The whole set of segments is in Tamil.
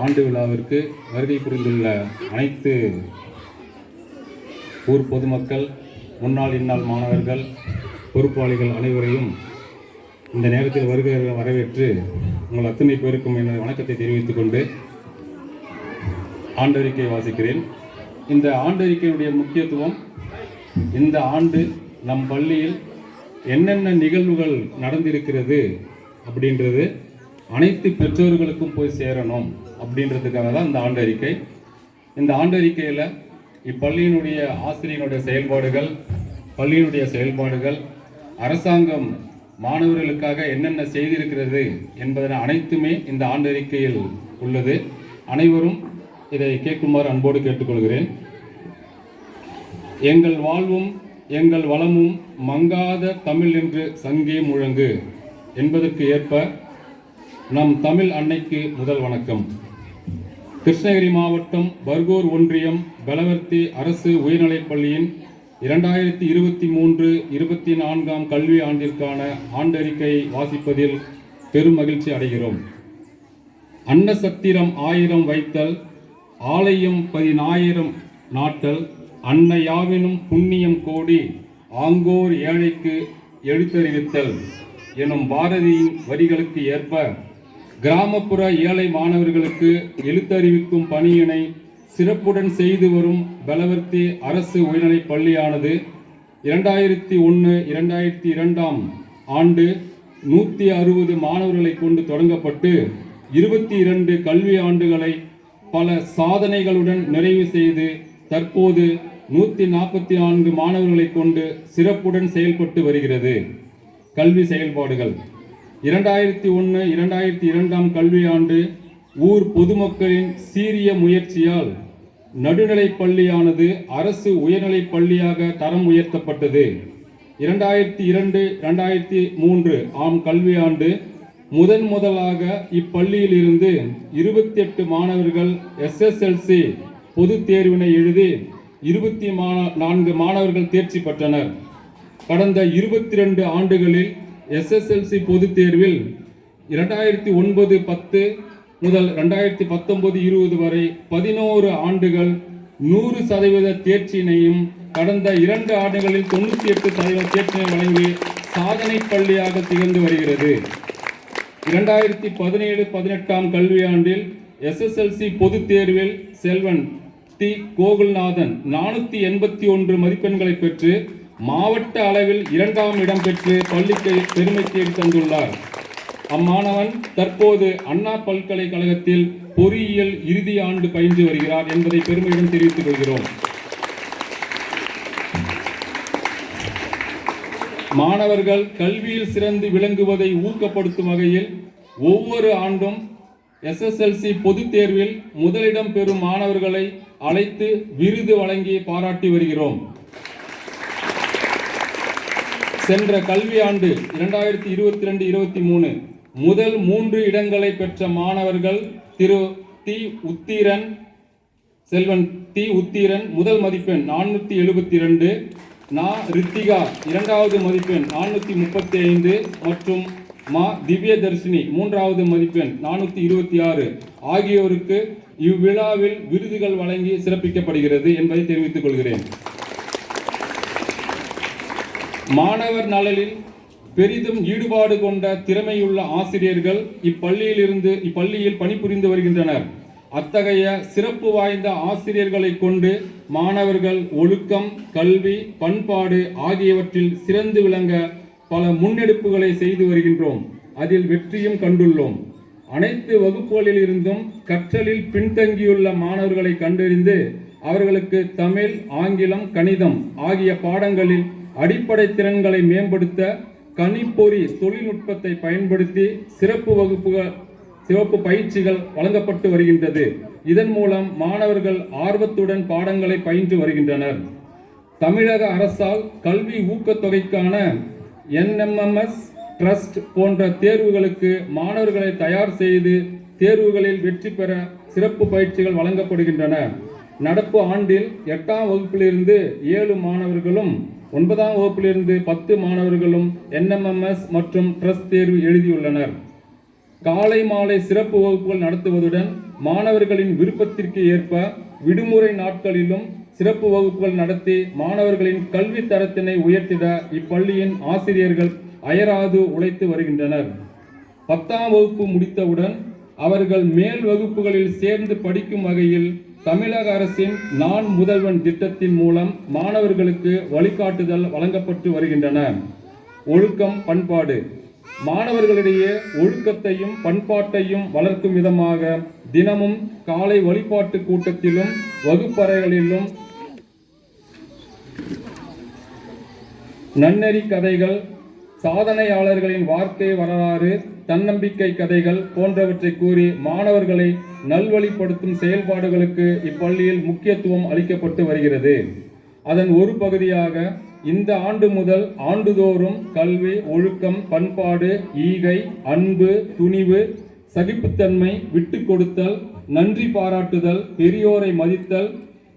ஆண்டு விழாவிற்கு வருகை புரிந்துள்ள அனைத்து ஊர் பொதுமக்கள் முன்னாள் இந்நாள் மாணவர்கள் பொறுப்பாளிகள் அனைவரையும் இந்த நேரத்தில் வருகை வரவேற்று உங்கள் அத்தனை பேருக்கும் எனது வணக்கத்தை தெரிவித்துக் கொண்டு ஆண்டறிக்கை வாசிக்கிறேன். இந்த ஆண்டறிக்கையுடைய முக்கியத்துவம் இந்த ஆண்டு நம் பள்ளியில் என்னென்ன நிகழ்வுகள் நடந்திருக்கிறது அப்படின்றது அனைத்து பெற்றோர்களுக்கும் போய் சேரணும் அப்படின்றதுக்காக தான் இந்த ஆண்டறிக்கை இந்த ஆண்டறிக்கையில் இப்பள்ளியினுடைய ஆசிரியனுடைய செயல்பாடுகள் பள்ளியினுடைய செயல்பாடுகள் அரசாங்கம் மாணவர்களுக்காக என்னென்ன செய்திருக்கிறது என்பதன அனைத்துமே இந்த ஆண்டறிக்கையில் உள்ளது. அனைவரும் இதை கேட்குமாறு அன்போடு கேட்டுக்கொள்கிறேன். எங்கள் வாழ்வும் எங்கள் வளமும் மங்காத தமிழ் என்று சங்கே முழங்கு என்பதற்கு ஏற்ப நம் தமிழ் அன்னைக்கு முதல் வணக்கம். கிருஷ்ணகிரி மாவட்டம் பர்கூர் ஒன்றியம் பெலவர்த்தி அரசு உயர்நிலைப் பள்ளியின் இரண்டாயிரத்தி இருபத்தி மூன்று இருபத்தி நான்காம் கல்வி ஆண்டிற்கான ஆண்டறிக்கை வாசிப்பதில் பெரும் மகிழ்ச்சி அடைகிறோம். அன்னசத்திரம் ஆயிரம் வைத்தல் ஆலயம் பதினாயிரம் நாட்டல் அன்னையாவினும் புண்ணியம் கோடி ஆங்கோர் ஏழைக்கு எழுத்தறிவித்தல் எனும் பாரதியின் வரிகளுக்கு ஏற்ப கிராமப்புற ஏழை மாணவர்களுக்கு எழுத்தறிவிக்கும் பணியினை சிறப்புடன் செய்து வரும் பலவர்த்தி அரசு உயர்நிலைப் பள்ளியானது இரண்டாயிரத்தி ஒன்று இரண்டாயிரத்தி இரண்டாம் ஆண்டு நூற்றி அறுபது மாணவர்களை கொண்டு தொடங்கப்பட்டு இருபத்தி இரண்டு கல்வி ஆண்டுகளை பல சாதனைகளுடன் நிறைவு செய்து தற்போது நூற்றி நாற்பத்தி நான்கு மாணவர்களை கொண்டு சிறப்புடன் செயல்பட்டு வருகிறது. கல்வி செயல்பாடுகள். இரண்டாயிரத்தி ஒன்று இரண்டாயிரத்தி இரண்டாம் கல்வியாண்டு ஊர் பொதுமக்களின் சீரிய முயற்சியால் நடுநிலைப் பள்ளியானது அரசு உயர்நிலைப் பள்ளியாக தரம் உயர்த்தப்பட்டது. இரண்டாயிரத்தி இரண்டு இரண்டாயிரத்தி மூன்று ஆம் கல்வியாண்டு முதன் முதலாக இப்பள்ளியில் இருந்து இருபத்தி எட்டு மாணவர்கள் எஸ்எஸ்எல்சி பொதுத் தேர்வினை எழுதி இருபத்தி நான்கு மாணவர்கள் தேர்ச்சி பெற்றனர். கடந்த இருபத்தி ரெண்டு ஆண்டுகளில் எஸ்எஸ்எல்சி பொதுத் தேர்வில் இரண்டாயிரத்தி ஒன்பது பத்து முதல் ரெண்டாயிரத்தி பத்தொன்பது இருபது வரை பதினோரு ஆண்டுகள் நூறு சதவீத தேர்ச்சியினையும் கடந்த இரண்டு ஆண்டுகளில் தொண்ணூற்றி எட்டு சதவீத தேர்ச்சினை வழங்கி சாதனை பள்ளியாக திகழ்ந்து வருகிறது. இரண்டாயிரத்தி பதினேழு பதினெட்டாம் கல்வியாண்டில் எஸ்எஸ்எல்சி பொதுத் தேர்வில் செல்வன் டி கோகுல்நாதன் நானூற்றி எண்பத்தி ஒன்று மதிப்பெண்களை பெற்று மாவட்ட அளவில் இரண்டாம் இடம் பெற்று பள்ளிக்கு பெருமை தேடி தந்துள்ளார். அம்மாணவன் தற்போது அண்ணா பல்கலைக்கழகத்தில் பொறியியல் இறுதி ஆண்டு பயின்று வருகிறார் என்பதை பெருமையுடன் தெரிவித்துக் கொள்கிறோம். மாணவர்கள் கல்வியில் சிறந்து விளங்குவதை ஊக்கப்படுத்தும் வகையில் ஒவ்வொரு ஆண்டும் எஸ்எஸ்எல்சி பொதுத் தேர்வில் முதலிடம் பெறும் மாணவர்களை அழைத்து விருது வழங்கி பாராட்டி வருகிறோம். சென்ற கல்வியாண்டு இரண்டாயிரத்தி இருபத்தி ரெண்டு இருபத்தி மூணு முதல் மூன்று இடங்களை பெற்ற மாணவர்கள் திரு தி உத்தீரன் செல்வன் தி உத்தீரன் முதல் மதிப்பெண் நானூற்றி எழுபத்தி ரெண்டு நா ரித்திகா இரண்டாவது மதிப்பெண் நானூற்றி முப்பத்தி ஐந்து மற்றும் மா திவ்யதர்ஷினி மூன்றாவது மதிப்பெண் நானூற்றி இருபத்தி ஆறு. ஆகியோருக்கு இவ்விழாவில் விருதுகள் வழங்கி சிறப்பிக்கப்படுகிறது என்பதை தெரிவித்துக் கொள்கிறேன். மாணவர் நலனில் பெரிதும் ஈடுபாடு கொண்ட திறமையுள்ள ஆசிரியர்கள் இப்பள்ளியில் இருந்து இப்பள்ளியில் பணிபுரிந்து வருகின்றனர். அத்தகைய சிறப்பு வாய்ந்த ஆசிரியர்களை கொண்டு மாணவர்கள் ஒழுக்கம் கல்வி பண்பாடு ஆகியவற்றில் சிறந்து விளங்க பல முன்னெடுப்புகளை செய்து வருகின்றோம். அதில் வெற்றியும் கண்டுள்ளோம். அனைத்து வகுப்புகளில் இருந்தும் கற்றலில் பின்தங்கியுள்ள மாணவர்களை கண்டறிந்து அவர்களுக்கு தமிழ் ஆங்கிலம் கணிதம் ஆகிய பாடங்களில் அடிப்படை திறன்களை மேம்படுத்த கணிப்பொறி தொழில்நுட்பத்தை பயன்படுத்தி சிறப்பு வகுப்புகள் சிறப்பு பயிற்சிகள் வழங்கப்பட்டு வருகின்றது. இதன் மூலம் மாணவர்கள் ஆர்வத்துடன் பாடங்களை பயின்று வருகின்றனர். தமிழக அரசால் கல்வி ஊக்கத்தொகைக்கான என்எம்எம்எஸ் ட்ரஸ்ட் போன்ற தேர்வுகளுக்கு மாணவர்களை தயார் செய்து தேர்வுகளில் வெற்றி பெற சிறப்பு பயிற்சிகள் வழங்கப்படுகின்றன. நடப்பு ஆண்டில் எட்டாம் வகுப்பிலிருந்து ஏழு மாணவர்களும் ஒன்பதாம் வகுப்பிலிருந்து பத்து மாணவர்களும் என்எம்எம்எஸ் மற்றும் ட்ரஸ்ட் தேர்வு எழுதியுள்ளனர். காலை மாலை சிறப்பு வகுப்புகள் நடத்துவதுடன் மாணவர்களின் விருப்பத்திற்கு ஏற்ப விடுமுறை நாட்களிலும் சிறப்பு வகுப்புகள் நடத்தி மாணவர்களின் கல்வி தரத்தினை உயர்த்திட இப்பள்ளியின் ஆசிரியர்கள் அயராது உழைத்து வருகின்றனர். பத்தாம் வகுப்பு முடித்தவுடன் அவர்கள் மேல் வகுப்புகளில் சேர்ந்து படிக்கும் வகையில் தமிழக அரசின் நான் முதல்வன் திட்டத்தின் மூலம் மாணவர்களுக்கு வழிகாட்டுதல் வழங்கப்பட்டு வருகின்றன. ஒழுக்கம் பண்பாடு. மாணவர்களிடையே ஒழுக்கத்தையும் பண்பாட்டையும் வளர்க்கும் விதமாக தினமும் காலை வழிபாட்டு கூட்டத்திலும் வகுப்பறைகளிலும் நன்னெறி கதைகள் சாதனையாளர்களின் வாழ்க்கை வரலாறு தன்னம்பிக்கை கதைகள் போன்றவற்றை கூறி மாணவர்களை நல்வழிப்படுத்தும் செயல்பாடுகளுக்கு இப்பள்ளியில் முக்கியத்துவம் அளிக்கப்பட்டு வருகிறது. அதன் ஒரு பகுதியாக இந்த ஆண்டு முதல் ஆண்டுதோறும் கல்வி ஒழுக்கம் பண்பாடு ஈகை அன்பு துணிவு சகிப்புத்தன்மை விட்டு கொடுத்தல் நன்றி பாராட்டுதல் பெரியோரை மதித்தல்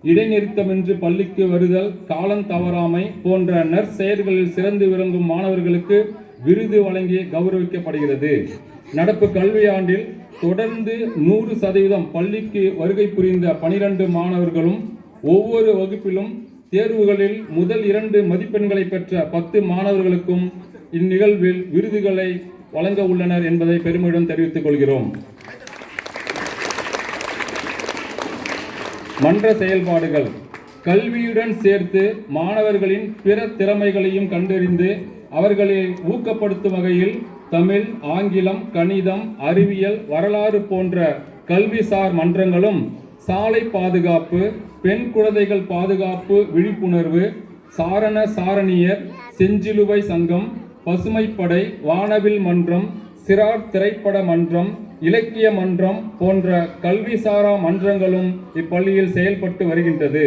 இடைநிறுத்தமின்றி பள்ளிக்கு வருதல் காலம் தவறாமை போன்ற நற்செயல்களில் சிறந்து விளங்கும் மாணவர்களுக்கு விருது வழங்கி கௌரவிக்கப்படுகிறது. நடப்பு கல்வியாண்டில் தொடர்ந்து நூறு சதவீதம் பள்ளிக்கு வருகை புரிந்த பனிரெண்டு மாணவர்களும் ஒவ்வொரு வகுப்பிலும் தேர்வுகளில் முதல் இரண்டு மதிப்பெண்களை பெற்ற பத்து மாணவர்களுக்கும் இந்நிகழ்வில் விருதுகளை வழங்க உள்ளனர் என்பதை பெருமையுடன் தெரிவித்துக் கொள்கிறோம். மன்ற செயல்பாடுகள். கல்வியுடன் சேர்த்து மாணவர்களின் பிற திறமைகளையும் கண்டறிந்து அவர்களை ஊக்கப்படுத்தும் வகையில் தமிழ் ஆங்கிலம் கணிதம் அறிவியல் வரலாறு போன்ற கல்விசார் மன்றங்களும் சாலை பாதுகாப்பு பெண் குழந்தைகள் பாதுகாப்பு விழிப்புணர்வு சாரண சாரணியர் செஞ்சிலுவை சங்கம் பசுமைப்படை வானவில் மன்றம் சிறார் திரைப்பட மன்றம் இலக்கிய மன்றம் போன்ற கல்விசாரா மன்றங்களும் இப்பள்ளியில் செயல்பட்டு வருகின்றது.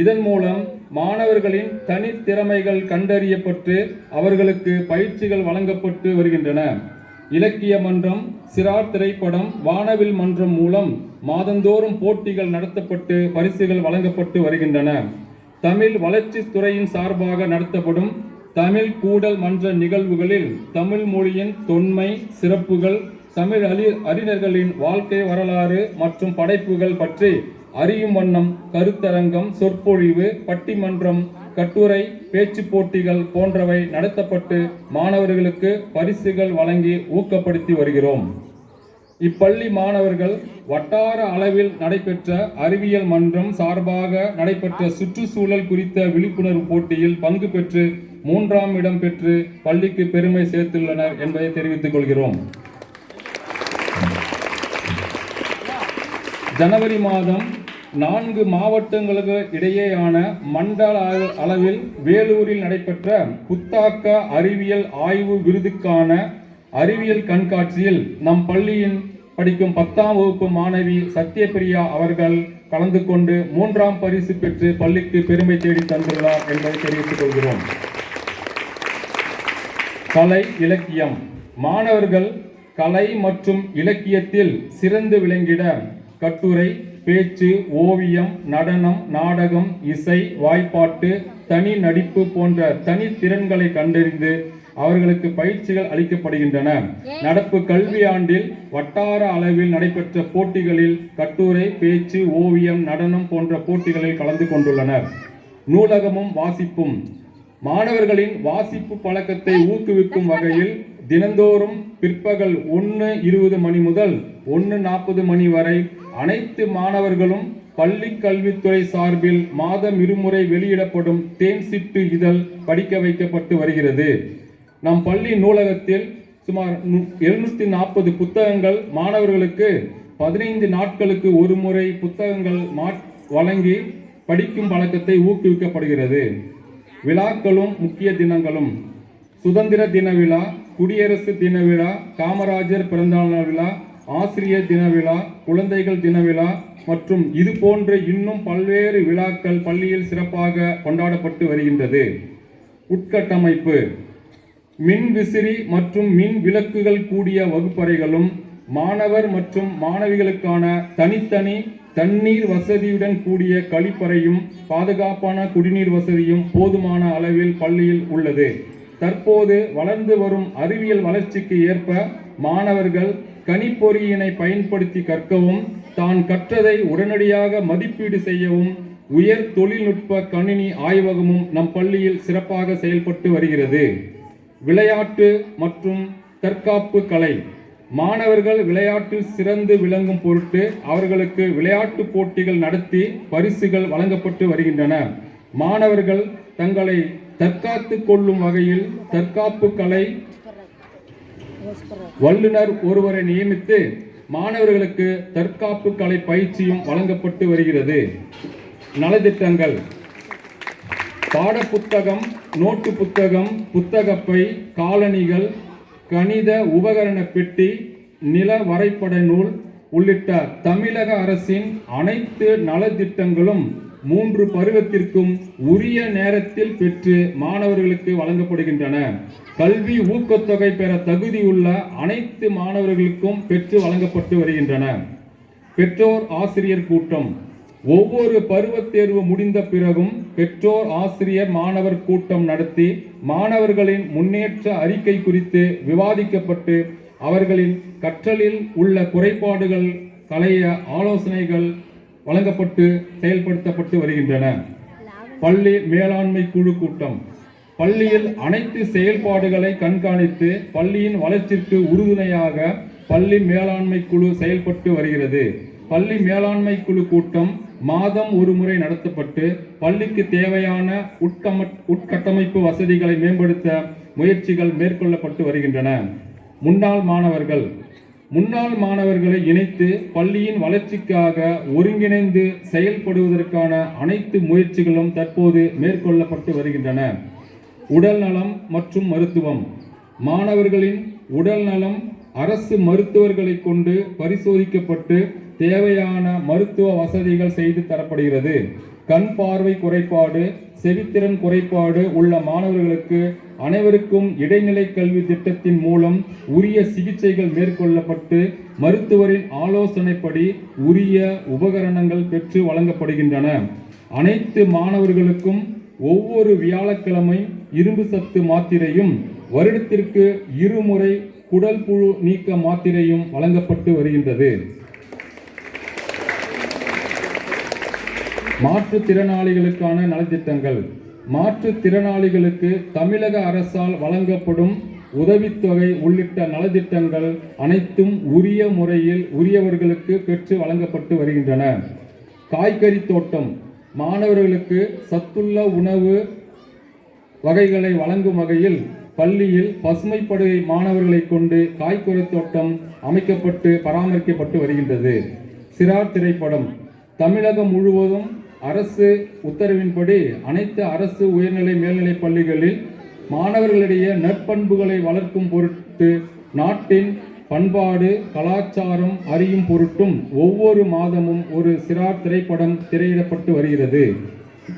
இதன் மூலம் மாணவர்களின் தனித்திறமைகள் கண்டறியப்பட்டு அவர்களுக்கு பயிற்சிகள் வழங்கப்பட்டு வருகின்றன. இலக்கிய மன்றம் சிறார் திரைப்படம் வானவில் மன்றம் மூலம் மாதந்தோறும் போட்டிகள் நடத்தப்பட்டு பரிசுகள் வழங்கப்பட்டு வருகின்றன. தமிழ் வளர்ச்சி துறையின் சார்பாக நடத்தப்படும் தமிழ் கூடல் மன்ற நிகழ்வுகளில் தமிழ் மொழியின் தொன்மை சிறப்புகள் தமிழ் அறி அறிஞர்களின் வாழ்க்கை வரலாறு மற்றும் படைப்புகள் பற்றி அறியும் வண்ணம் கருத்தரங்கம் சொற்பொழிவு பட்டிமன்றம் கட்டுரை பேச்சு போட்டிகள் போன்றவை நடத்தப்பட்டு மாணவர்களுக்கு பரிசுகள் வழங்கி ஊக்கப்படுத்தி வருகிறோம். இப்பள்ளி மாணவர்கள் வட்டார அளவில் நடைபெற்ற அறிவியல் மன்றம் சார்பாக நடைபெற்ற சுற்றுச்சூழல் குறித்த விழிப்புணர்வு போட்டியில் பங்கு பெற்று மூன்றாம் இடம் பெற்று பள்ளிக்கு பெருமை சேர்த்துள்ளனர் என்பதை தெரிவித்துக் கொள்கிறோம். ஜனவரி மாதம் நான்கு மாவட்டங்களுக்கு இடையேயான மண்டல அளவில் வேலூரில் நடைபெற்ற புத்தாக்க அறிவியல் ஆய்வு விருதுக்கான அறிவியல் கண்காட்சியில் நம் பள்ளியின் படிக்கும் பத்தாம் வகுப்பு மாணவி சத்யபிரியா அவர்கள் கலந்து கொண்டு மூன்றாம் பரிசு பெற்று பள்ளிக்கு பெருமை தேடி தந்துள்ளார் என்பதை தெரிவித்துக் கொள்கிறோம். கலை இலக்கியம். மாணவர்கள் கலை மற்றும் இலக்கியத்தில் சிறந்து விளங்கிட கட்டுரை பேச்சு ஓவியம் நடனம் நாடகம் இசை வாய்ப்பாட்டு தனி நடிப்பு போன்ற தனி திறன்களை கண்டறிந்து அவர்களுக்கு பயிற்சிகள் அளிக்கப்படுகின்றன. நடப்பு கல்வியாண்டில் வட்டார அளவில் நடைபெற்ற போட்டிகளில் கட்டுரை பேச்சு ஓவியம் நடனம் போன்ற போட்டிகளில் கலந்து கொண்டுள்ளனர். நூலகமும் வாசிப்பும். மாணவர்களின் வாசிப்பு பழக்கத்தை ஊக்குவிக்கும் வகையில் தினந்தோறும் பிற்பகல் ஒன்று இருபது மணி முதல் ஒன்று நாற்பது மணி வரை அனைத்து மாணவர்களும் பள்ளி கல்வித்துறை சார்பில் மாதம் இருமுறை வெளியிடப்படும் தேன் சிட்டு இதழ் படிக்க வைக்கப்பட்டு வருகிறது. நம் பள்ளி நூலகத்தில் சுமார் எழுநூத்தி நாற்பது புத்தகங்கள் மாணவர்களுக்கு பதினைந்து நாட்களுக்கு ஒரு முறை புத்தகங்கள் மா வழங்கி படிக்கும் பழக்கத்தை ஊக்குவிக்கப்படுகிறது. விழாக்களும் முக்கிய தினங்களும். சுதந்திர தின விழா குடியரசு தின விழா காமராஜர் பிறந்தநாள் விழா ஆசிரியர் தின விழா குழந்தைகள் தின விழா மற்றும் இது போன்ற இன்னும் பல்வேறு விழாக்கள் பள்ளியில் சிறப்பாக கொண்டாடப்பட்டு வருகின்றது. உட்கட்டமைப்பு. மின் விசிறி மற்றும் மின் விளக்குகள் கூடிய வகுப்பறைகளும் மாணவர் மற்றும் மாணவிகளுக்கான தனித்தனி தண்ணீர் வசதியுடன் கூடிய கழிப்பறையும் பாதுகாப்பான குடிநீர் வசதியும் போதுமான அளவில் பள்ளியில் உள்ளது. தற்போது வளர்ந்து வரும் அறிவியல் வளர்ச்சிக்கு ஏற்ப மாணவர்கள் கணிப்பொறியினை பயன்படுத்தி கற்கவும் தான் கற்றதை உடனடியாக மதிப்பீடு செய்யவும் உயர் தொழில்நுட்ப கணினி ஆய்வகமும் நம் பள்ளியில் சிறப்பாக செயல்பட்டு வருகிறது. விளையாட்டு மற்றும் தற்காப்பு கலை. மாணவர்கள் விளையாட்டில் சிறந்து விளங்கும் பொருட்டு அவர்களுக்கு விளையாட்டு போட்டிகள் நடத்தி பரிசுகள் வழங்கப்பட்டு வருகின்றன. மாணவர்கள் தங்களை தற்காத்து கொள்ளும் வகையில் தற்காப்பு கலை வல்லுநர் ஒருவரை நியமித்து மாணவர்களுக்கு தற்காப்பு கலை பயிற்சியும் வழங்கப்பட்டு வருகிறது. நலத்திட்டங்கள். பாடப்புத்தகம் நோட்டு புத்தகம் புத்தகப்பை காலணிகள் கணித உபகரண பெட்டி நில வரைபட நூல் உள்ளிட்ட தமிழக அரசின் அனைத்து நலத்திட்டங்களும் மூன்று பருவத்திற்கும் உரிய நேரத்தில் பெற்று மாணவர்களுக்கு வழங்கப்படுகின்றன. கல்வி ஊக்கத்தொகை பெற தகுதியுள்ள அனைத்து மாணவர்களுக்கும் பெற்று வழங்கப்பட்டு வருகின்றன. பெற்றோர் ஆசிரியர் கூட்டம். ஒவ்வொரு பருவத் தேர்வு முடிந்த பிறகும் பெற்றோர் ஆசிரியர் மாணவர் கூட்டம் நடத்தி மாணவர்களின் முன்னேற்ற அறிக்கை குறித்து விவாதிக்கப்பட்டு அவர்களின் கற்றலில் உள்ள குறைபாடுகள் களைய ஆலோசனைகள் வழங்கப்பட்டு செயல்படுத்தப்பட்டு வருகின்றன. பள்ளி மேலாண்மை குழு கூட்டம். பள்ளியில் அனைத்து செயல்பாடுகளை கண்காணித்து பள்ளியின் வளர்ச்சிக்கு உறுதுணையாக பள்ளி மேலாண்மை குழு செயல்பட்டு வருகிறது. பள்ளி மேலாண்மை குழு கூட்டம் மாதம் ஒரு முறை நடத்தப்பட்டு பள்ளிக்கு தேவையான உட்கம உட்கட்டமைப்பு வசதிகளை மேம்படுத்த முயற்சிகள் மேற்கொள்ளப்பட்டு வருகின்றன. முன்னாள் மாணவர்கள் முன்னாள் மாணவர்களை இணைத்து பள்ளியின் வளர்ச்சிக்காக ஒருங்கிணைந்து செயல்படுவதற்கான அனைத்து முயற்சிகளும் தற்போது மேற்கொள்ளப்பட்டு வருகின்றன. உடல் நலம் மற்றும் மருத்துவம். மாணவர்களின் உடல் நலம் அரசு மருத்துவர்களை கொண்டு பரிசோதிக்கப்பட்டு தேவையான மருத்துவ வசதிகள் செய்து தரப்படுகிறது. கண் பார்வை குறைபாடு செவித்திறன் குறைபாடு உள்ள மாணவர்களுக்கு அனைவருக்கும் இடைநிலை கல்வி திட்டத்தின் மூலம் உரிய சிகிச்சைகள் மேற்கொள்ளப்பட்டு மருத்துவரின் ஆலோசனைப்படி உரிய உபகரணங்கள் பெற்று வழங்கப்படுகின்றன. அனைத்து மாணவர்களுக்கும் ஒவ்வொரு வியாழக்கிழமை இரும்பு சத்து மாத்திரையும் வருடத்திற்கு இருமுறை குடல் புழு நீக்க மாத்திரையும் வழங்கப்பட்டு வருகின்றது. மாற்றுத்திறனாளிகளுக்கான நலத்திட்டங்கள். மாற்றுத்திறனாளிகளுக்கு தமிழக அரசால் வழங்கப்படும் உதவித்தொகை உள்ளிட்ட நலத்திட்டங்கள் அனைத்தும் உரிய முறையில் உரியவர்களுக்கு பெற்று வழங்கப்பட்டு வருகின்றன. காய்கறி தோட்டம். மாணவர்களுக்கு சத்துள்ள உணவு வகைகளை வழங்கும் வகையில் பள்ளியில் பசுமைப்படுகை மாணவர்களை கொண்டு காய்கறி தோட்டம் அமைக்கப்பட்டு பராமரிக்கப்பட்டு வருகின்றது. சிறார் திரைப்படம். தமிழகம் முழுவதும் அரசு உத்தரவின்படி அனைத்து அரசு உயர்நிலை மேல்நிலைப் பள்ளிகளில் மாணவர்களிடையே நற்பண்புகளை வளர்க்கும் பொருட்டு நாட்டின் பண்பாடு கலாச்சாரம் அறியும் பொருட்டும் ஒவ்வொரு மாதமும் ஒரு சிறார் திரைப்படம் திரையிடப்பட்டு வருகிறது.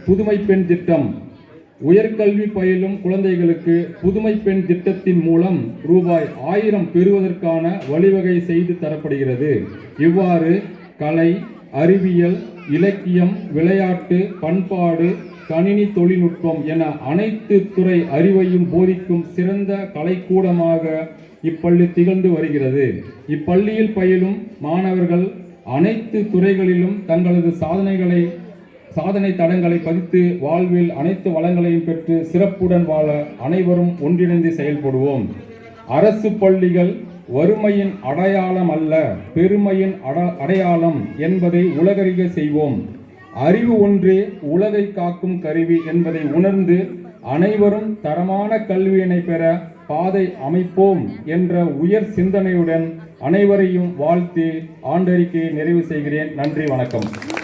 புதுமை பெண் திட்டம். உயர்கல்வி பயிலும் குழந்தைகளுக்கு புதுமை பெண் திட்டத்தின் மூலம் ரூபாய் ஆயிரம் பெறுவதற்கான வழிவகை செய்து தரப்படுகிறது. இவ்வாறு கலை அறிவியல் இலக்கியம் விளையாட்டு பண்பாடு கணினி தொழில்நுட்பம் என அனைத்து துறை அறிவையும் போதிக்கும் சிறந்த கலைக்கூடமாக இப்பள்ளி திகழ்ந்து வருகிறது. இப்பள்ளியில் பயிலும் மாணவர்கள் அனைத்து துறைகளிலும் தங்களது சாதனைகளை சாதனை தடங்களை பதித்து வாழ்வில் அனைத்து வளங்களையும் பெற்று சிறப்புடன் வாழ அனைவரும் ஒன்றிணைந்து செயல்படுவோம். அரசு பள்ளிகள் வறுமையின் அடையாளம் அல்ல பெருமையின் அட- அடையாளம் என்பதை உலகறிய செய்வோம். அறிவு ஒன்றே உலகை காக்கும் கருவி என்பதை உணர்ந்து அனைவரும் தரமான கல்வியினை பெற பாதை அமைப்போம் என்ற உயர் சிந்தனையுடன் அனைவரையும் வாழ்த்து ஆண்டறிக்கையை நிறைவு செய்கிறேன். நன்றி வணக்கம்.